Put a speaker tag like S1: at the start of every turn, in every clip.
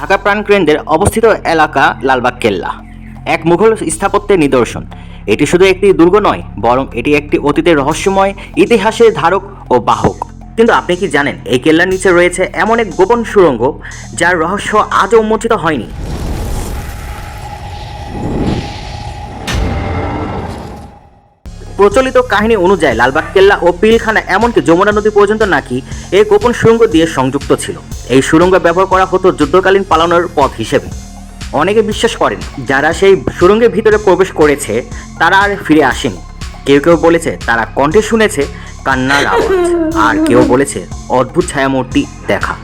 S1: ঢাকা প্রাণকেন্দ্রের অবস্থিত এলাকা লালবাগ কেল্লা এক মুঘল স্থাপত্যের নিদর্শন। এটি শুধু একটি দুর্গ নয়, বরং এটি একটি অতীতের রহস্যময়, ইতিহাসের ধারক ও বাহক। কিন্তু আপনি কি জানেন, এই কেল্লার নিচে রয়েছে এমন এক গোপন সুড়ঙ্গ, যার রহস্য আজও উন্মোচিত হয়নি? প্রচলিত কাহিনী অনুযায়ী লালবাগ কেল্লা ও পিলখানা এমনকি যমুনা নদী পর্যন্ত নাকি এই গোপন সুড়ঙ্গ দিয়ে সংযুক্ত ছিল। এই সুড়ঙ্গ ব্যবহার করা হতো যুদ্ধকালীন পালানোর পথ হিসেবে। অনেকে বিশ্বাস করেন, যারা সেই সুড়ঙ্গের ভিতরে প্রবেশ করেছে, তারা আর ফিরে আসেনি। কেউ কেউ বলেছে, তারা কণ্ঠে শুনেছে কান্নার আওয়াজ আর কেউ বলেছে, অদ্ভুত ছায়ামূর্তি দেখা।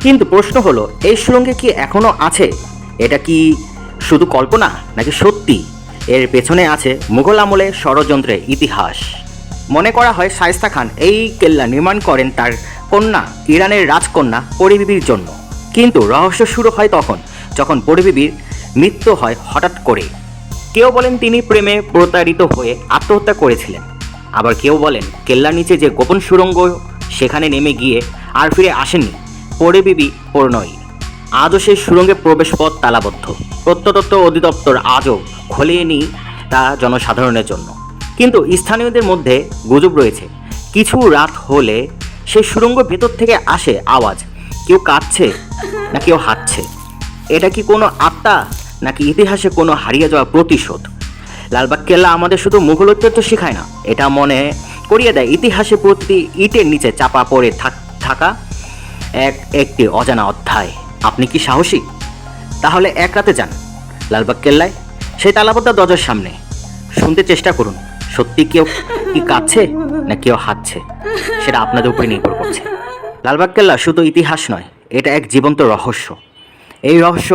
S1: কিন্তু প্রশ্ন হলো, এই সুড়ঙ্গে কি এখনও আছে? এটা কি শুধু কল্পনা, নাকি সত্যি? এর পেছনে আছে মুঘল আমলে ষড়যন্ত্রের ইতিহাস। মনে করা হয় শায়েস্তা খান এই কেল্লা নির্মাণ করেন তার কন্যা, ইরানের রাজকন্যা পরিবিবির জন্য। কিন্তু রহস্য শুরু হয় তখন, যখন পরিবিবির মৃত্যু হয় হঠাৎ করে। কেউ বলেন তিনি প্রেমে প্রতারিত হয়ে আত্মহত্যা করেছিলেন। আবার কেউ বলেন কেল্লার নিচে যে গোপন সুড়ঙ্গ সেখানে নেমে গিয়ে আর ফিরে আসেননি পরিবিবি পরিণয়ী। আজও সেই সুরঙ্গে প্রবেশ পথ তালাবদ্ধ। প্রত্নতত্ত্ব অধিদপ্তর আজও খোলেনি তা জনসাধারণের জন্য। কিন্তু স্থানীয়দের মধ্যে গুজব রয়েছে। কিছু রাত হলে সেই সুড়ঙ্গ ভেতর থেকে আসে আওয়াজ। কেউ কাঁদছে না কেউ হাঁটছে। এটা কি কোনো আত্মা নাকি ইতিহাসে কোনো হারিয়ে যাওয়া প্রতিশোধ? লালবাগ কেল্লা আমাদের শুধু মুঘল ঐতিহ্য শেখায় না, এটা মনে করিয়ে দেয় ইতিহাসে প্রতি ইটের নিচে চাপা পড়ে থাকা এক একটি অজানা অধ্যায়। আপনি কি সাহসী? তাহলে এক রাতে যান লালবাগ কেল্লায়। সেই তালাবদ্ধ দরজার সামনে। শুনতে চেষ্টা করুন। সত্যি কেউ কি কাঁদছে না কেউ হাঁটছে? সেটা আপনাদের উপরে নির্ভর করছে। লালবাগ কেল্লা শুধু ইতিহাস নয়, এটা এক জীবন্ত রহস্য। এই রহস্য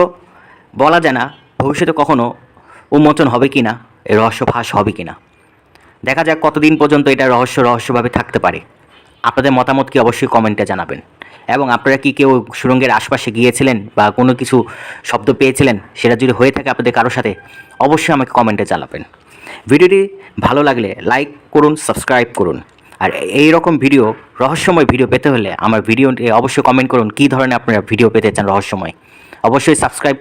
S1: বলা যায় না, ভবিষ্যতে কখনো উন্মোচন হবে কি না এই রহস্য ফাঁস হবে কি না দেখা যাক কতদিন পর্যন্ত এটা রহস্য রহস্যভাবে থাকতে পারে। আপনাদের মতামত কি অবশ্যই কমেন্টে জানাবেন। এবং আপনারা কি কেউ সুরঙ্গের আশপাশে গিয়েছিলেন বা কোনো কিছু শব্দ পেয়েছিলেন, সেটা যদি হয়ে থাকে আপনাদের কারোর সাথে, অবশ্যই আমাকে কমেন্টে জানাবেন। ভিডিওটি ভালো লাগলে লাইক করুন, সাবস্ক্রাইব করুন। আর এই রকম ভিডিও, রহস্যময় ভিডিও পেতে হলে আমার ভিডিও অবশ্যই কমেন্ট করুন, কী ধরনের আপনারা ভিডিও পেতে চান রহস্যময়? অবশ্যই সাবস্ক্রাইব